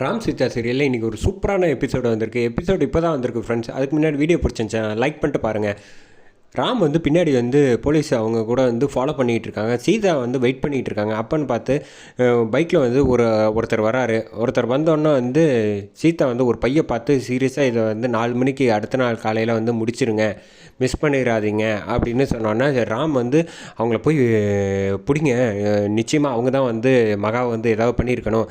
ராம் சீதா சீரியலில் இன்றைக்கி ஒரு சூப்பரான எபிசோடு வந்திருக்கு. எபிசோடு இப்போ தான் வந்திருக்கு ஃப்ரெண்ட்ஸ் அதுக்கு முன்னாடி வீடியோ பிடிச்சிருந்துச்சேன் லைக் பண்ணிட்டு பாருங்கள் ராம் வந்து பின்னாடி வந்து போலீஸ் அவங்க கூட வந்து ஃபாலோ பண்ணிகிட்டு இருக்காங்க சீதா வந்து வெயிட் பண்ணிகிட்டு இருக்காங்க அப்பன்னு பார்த்து பைக்கில் வந்து ஒரு ஒருத்தர் வராரு. ஒருத்தர் வந்தோடனே வந்து சீதா வந்து ஒரு பையை பார்த்து சீரியஸாக இதை வந்து நாலு மணிக்கு அடுத்த நாள் காலையில் வந்து முடிச்சிருங்க. மிஸ் பண்ணிடாதீங்க அப்படின்னு சொன்னோன்னே ராம் வந்து அவங்கள போய் பிடிங்க. நிச்சயமாக அவங்க தான் வந்து மகாவை வந்து ஏதாவது பண்ணியிருக்கணும்.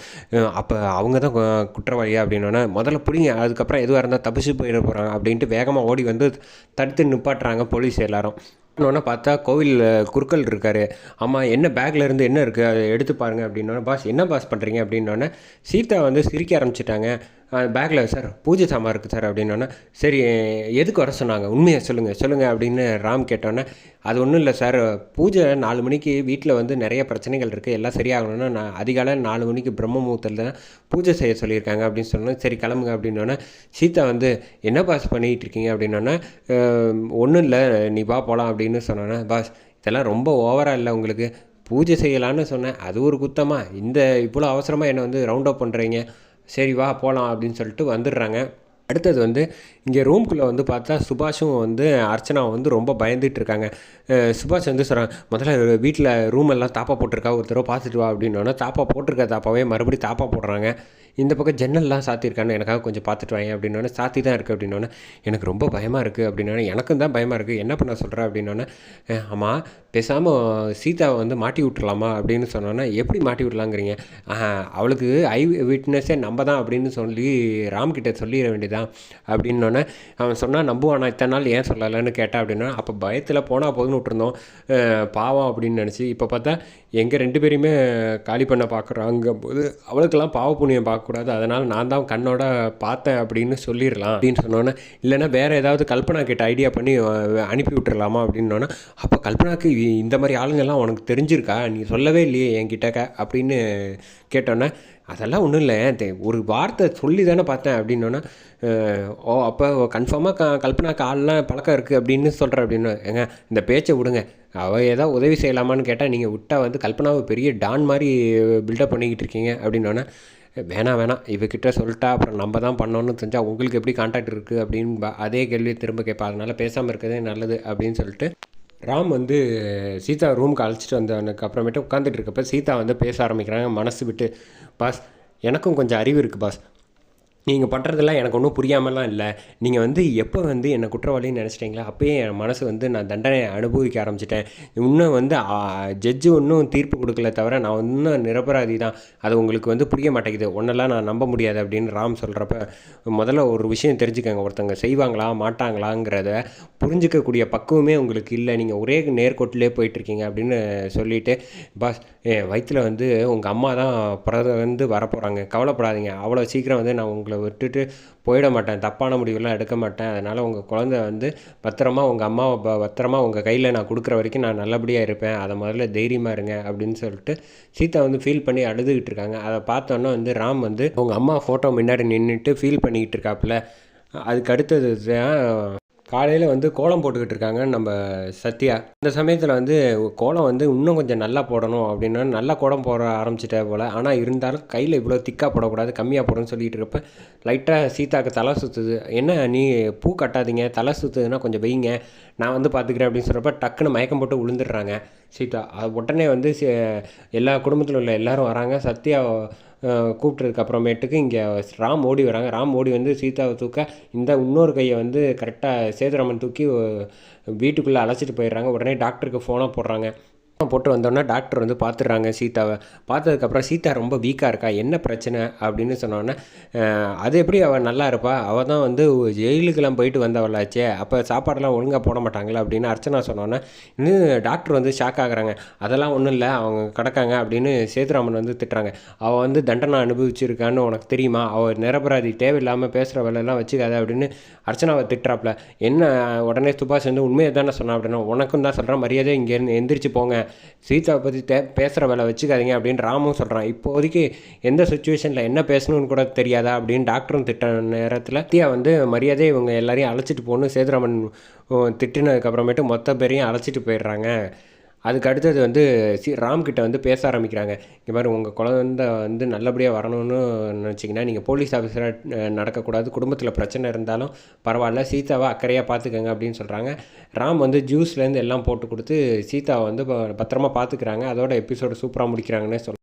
அப்போ அவங்க தான் குற்றவாளியா அப்படின்னோடனே முதல்ல பிடிங்க. அதுக்கப்புறம் எதுவாக இருந்தால் தப்பிச்சு போயிட போகிறாங்க அப்படின்ட்டு வேகமாக ஓடி வந்து தடுத்து நிப்பாட்டுறாங்க போலீஸ் எல்லாரும். இன்னொன்று பார்த்தா கோவில் குறுக்கல் இருக்காரு. ஆமாம் என்ன பேக்கில் இருந்து என்ன இருக்குது அதை எடுத்து பாருங்க அப்படின்னோடனே பாஸ் என்ன பாஸ் பண்ணுறீங்க அப்படின்னோடனே சீதா வந்து சிரிக்க ஆரம்பிச்சிட்டாங்க. பேக்கில் சார் பூஜை சாமான் இருக்குது சார் அப்படின்னோடனே சரி எதுக்கு வர சொன்னாங்க? உண்மையை சொல்லுங்கள் சொல்லுங்கள் அப்படின்னு ராம் கேட்டோன்னே அது ஒன்றும் இல்லை சார் பூஜை நாலு மணிக்கு வீட்டில் வந்து நிறைய பிரச்சனைகள் இருக்குது எல்லாம் சரியாகணும்னா நான் அதிகாலை நாலு மணிக்கு பிரம்ம முகூர்த்தத்தில் தான் பூஜை செய்ய சொல்லியிருக்காங்க அப்படின்னு சொன்னோம் சரி கிளம்புங்க அப்படின்னோடனே சீதா வந்து என்ன பாஸ் பண்ணிகிட்டு இருக்கீங்க? அப்படின்னோடனே ஒன்றும் இல்லை நீ வா போகலாம் அப்படின்னு சொன்னோன்னே பாஸ் இதெல்லாம் ரொம்ப ஓவராக இல்லை உங்களுக்கு. பூஜை செய்யலான்னு சொன்னேன் அது ஒரு குத்தமாக இந்த இவ்வளோ அவசரமாக என்னை வந்து ரவுண்ட் அப் பண்ணுறீங்க சரி வா போகலாம் அப்படின்னு சொல்லிட்டு வந்துடுறாங்க. அடுத்தது வந்து இங்கே ரூம்குள்ளே வந்து பார்த்தா சுபாஷும் வந்து அர்ச்சனாவும் வந்து ரொம்ப பயந்துட்டு இருக்காங்க. சுபாஷ் வந்து சொல்கிறாங்க முதல்ல வீட்டில் ரூம் எல்லாம் தாப்பா போட்டிருக்கா? ஒருத்தரவை பார்த்துட்டு வா அப்படின்னோன்னா தாப்பா போட்டிருக்க தாப்பாவே மறுபடியும் தாப்பா போடுறாங்க. இந்த பக்கம் ஜன்னல்லாம் சாத்தியிருக்கான்னு எனக்காக கொஞ்சம் பார்த்துட்டு வாங்க அப்படின்னோடனே சாத்தி தான் இருக்குது அப்படின்னோடனே எனக்கு ரொம்ப பயமாக இருக்குது அப்படின்னோடனே எனக்கும் தான் பயமாக இருக்குது என்ன பண்ண சொல்கிற அப்படின்னோடனே ஆமாம் பேசாமல் சீதாவை வந்து மாட்டி விட்டுறலாமா? அப்படின்னு சொன்னோன்னே எப்படி மாட்டி விடலாங்கிறீங்க? அவளுக்கு ஐ விட்னஸே நம்ம தான் அப்படின்னு சொல்லி ராம்கிட்ட சொல்லிட வேண்டியதான் அப்படின்னோடனே அவன் சொன்னால் நம்புவானா இத்தனை நாள்? ஏன் சொல்லலைன்னு கேட்டா? அப்படின்னா அப்போ பயத்தில் போனால் போதுன்னு விட்டுருந்தோம். பாவம் அப்படின்னு நினச்சி இப்போ பார்த்தா எங்கள் ரெண்டு பேரையுமே காலி பண்ண பார்க்குறாங்கும்போது அவளுக்கெல்லாம் பாவ புண்ணியம் பார்க்கக்கூடாது. அதனால் நான் தான் கண்ணோட பார்த்தேன் அப்படின்னு சொல்லிடலாம் அப்படின்னு சொன்னோன்னே இல்லைன்னா வேறு ஏதாவது கல்பனா கிட்ட ஐடியா பண்ணி அனுப்பி விட்டுறலாமா அப்படின்னோன்னே அப்போ கல்பனாக்கு இந்த மாதிரி ஆளுங்கள்லாம் உனக்கு தெரிஞ்சிருக்கா? நீ சொல்லவே இல்லையே என்கிட்டக்க அப்படின்னு கேட்டோன்னே அதெல்லாம் ஒன்றும் இல்லை. ஒரு வார்த்தை சொல்லி தானே பார்த்தேன். அப்படின்னோன்னா ஓ அப்போ கன்ஃபார்மாக க கல்பனாக்கு ஆள்லாம் பழக்கம் இருக்குது அப்படின்னு சொல்கிற அப்படின்னு ஏங்க இந்த பேச்சை விடுங்க. அவள் ஏதாவது உதவி செய்யலாமான்னு கேட்டால் நீங்கள் விட்டா வந்து கல்பனாவை பெரிய டான் மாதிரி பில்டப் பண்ணிக்கிட்டு இருக்கீங்க. அப்படின்னோன்னே வேணாம் வேணாம் இவகிட்ட சொல்லிட்டா அப்புறம் நம்ம தான் பண்ணோன்னு தெரிஞ்சால் உங்களுக்கு எப்படி கான்டாக்ட் இருக்குது அப்படின்னு அதே கேள்வியை திரும்ப கேட்பா. அதனால் பேசாமல் இருக்கிறதே நல்லது அப்படின்னு சொல்லிட்டு ராம் வந்து சீதா ரூமுக்கு அழைச்சிட்டு வந்தவனுக்கு அப்புறமேட்டு உட்காந்துட்டு இருக்கப்ப சீதா வந்து பேச ஆரம்பிக்கிறாங்க. மனசு விட்டு பாஸ் எனக்கும் கொஞ்சம் அறிவு இருக்குது பாஸ். நீங்கள் பண்ணுறதெல்லாம் எனக்கு ஒன்றும் புரியாமலாம் இல்லை. நீங்கள் வந்து எப்போ வந்து என்னை குற்றவாளின்னு நினச்சிட்டிங்களா அப்போயே என் மனசு வந்து நான் தண்டனை அனுபவிக்க ஆரம்பிச்சிட்டேன். இன்னும் வந்து ஜட்ஜு ஒன்றும் தீர்ப்பு கொடுக்கல தவிர நான் இன்னும் நிரபராதி தான் அது உங்களுக்கு வந்து புரிய மாட்டேங்குது. ஒன்றெல்லாம் நான் நம்ப முடியாது அப்படின்னு ராம் சொல்கிறப்ப முதல்ல ஒரு விஷயம் தெரிஞ்சுக்கோங்க. ஒருத்தங்க செய்வாங்களா மாட்டாங்களாங்கிறத புரிஞ்சிக்கக்கூடிய பக்குவமே உங்களுக்கு இல்லை. நீங்கள் ஒரே நேர்கோட்டிலே போயிட்டுருக்கீங்க அப்படின்னு சொல்லிவிட்டு பாஸ் என் வயிற்றில் வந்து உங்கள் அம்மா தான் பிறகு வந்து வரப்போகிறாங்க கவலைப்படாதீங்க. அவ்வளோ சீக்கிரம் வந்து நான் உங்களை விட்டுட்டு போயிட மாட்டேன். தப்பான முடிவுலாம் எடுக்க மாட்டேன். அதனால் உங்கள் குழந்தை வந்து பத்திரமா உங்கள் அம்மாவை ப- பத்திரமா உங்கள் கையில் நான் கொடுக்குற வரைக்கும் நான் நல்லபடியாக இருப்பேன். அதை முதல்ல தைரியமாக இருங்க அப்படின்னு சொல்லிட்டு சீதா வந்து ஃபீல் பண்ணி அழுதுகிட்டு இருக்காங்க. அதை பார்த்தோன்னே வந்து ராம் வந்து உங்கள் அம்மா ஃபோட்டோ முன்னாடி நின்றுட்டு ஃபீல் பண்ணிக்கிட்டு இருக்காப்புல. அதுக்கு அடுத்தது தான் காலையில் வந்து கோலம் போட்டுக்கிட்டு இருக்காங்க நம்ம சத்யா. இந்த சமயத்தில் வந்து கோலம் வந்து இன்னும் கொஞ்சம் நல்லா போடணும் அப்படின்னா நல்லா கோலம் போட ஆரம்பிச்சிட்டே போல். ஆனால் இருந்தாலும் கையில் இவ்வளோ திக்காக போடக்கூடாது கம்மியாக போடணும்னு சொல்லிட்டு இருப்ப லைட்டாக சீதாக்கு தலை சுற்றுது என்ன நீ பூ கட்டாதீங்க தலை சுற்றுதுன்னா கொஞ்சம் வைங்க. நான் வந்து பார்த்துக்கிறேன் அப்படின்னு சொல்கிறப்ப டக்குன்னு மயக்கம் போட்டு விழுந்துடுறாங்க சீதா. அது உடனே வந்து எல்லா குடும்பத்தில் உள்ள எல்லாரும் வராங்க. சத்யா கூப்பிட்டதுக்கு அப்புறமேட்டுக்கு இங்கே ராம் ஓடி வராங்க. ராம் ஓடி வந்து சீதாவை தூக்க இந்த இன்னொரு கையை வந்து கரெக்டாக சேதுராமன் தூக்கி வீட்டுக்குள்ளே அழைச்சிட்டு போயிடுறாங்க. உடனே டாக்டருக்கு ஃபோனாக போடுறாங்க. போட்டு வந்தோடனே டாக்டர் வந்து பார்த்துடுறாங்க சீதாவை. பார்த்ததுக்கப்புறம் சீதா ரொம்ப வீக்காக இருக்கா? என்ன பிரச்சனை? அப்படின்னு சொன்னோன்னே அது எப்படி அவள் நல்லா இருப்பா? அவள் தான் வந்து ஜெயிலுக்கெல்லாம் போயிட்டு வந்தவளாச்சே. அப்போ சாப்பாடெல்லாம் ஒழுங்காக போட மாட்டாங்களா? அப்படின்னு அர்ச்சனா சொன்னோன்னே இன்னும் டாக்டர் வந்து ஷாக் ஆகுறாங்க. அதெல்லாம் ஒன்றும் இல்லை. அவங்க கிடக்காங்க. அப்படின்னு சேதுராமன் வந்து திட்டுறாங்க. அவள் வந்து தண்டனை அனுபவிச்சிருக்கான்னு உனக்கு தெரியுமா? அவள் நிரபராதி தேவையில்லாமல் பேசுகிற வேலையெல்லாம் வச்சுக்காத. அப்படின்னு அர்ச்சனாவை திட்டுறாப்புல. என்ன உடனே சுபாஷ் வந்து உண்மையை தானே சொன்னான் அப்படின்னா உனக்கும் தான் சொல்கிறேன் மரியாதை இங்கேருந்து எந்திரிச்சு போங்க. சீதாவை பற்றி தே பேசுகிற வேலை வச்சுக்காதீங்க அப்படின்னு ராமும் சொல்கிறான் இப்போதைக்கு எந்த சுச்சுவேஷனில் என்ன பேசணும்னு கூட தெரியாதா அப்படின்னு டாக்டரும் திட்ட நேரத்தில் சத்யா வந்து மரியாதை இவங்க எல்லாரையும் அழைச்சிட்டு போகணும். சேதுராமன் திட்டினதுக்கப்புறமேட்டு மொத்த பேரையும் அழைச்சிட்டு போயிடுறாங்க. அதுக்கு அடுத்தது வந்து சி ராம்கிட்ட வந்து பேச ஆரம்பிக்கிறாங்க. இங்கே மாதிரி உங்கள் குழந்தை வந்து நல்லபடியாக வரணும்னு நினச்சிங்கன்னா நீங்கள் போலீஸ் ஆஃபீஸராக நடக்கக்கூடாது. குடும்பத்தில் பிரச்சனை இருந்தாலும் பரவாயில்ல. சீதாவை அக்கறையாக பார்த்துக்கங்க அப்படின்னு சொல்கிறாங்க ராம் வந்து ஜூஸ்லேருந்து எல்லாம் போட்டு கொடுத்து சீதாவை வந்து ப- பத்திரமா பார்த்துக்கிறாங்க அதோட எபிசோடு சூப்பராக முடிக்கிறாங்கன்னே சொல்லலாம்.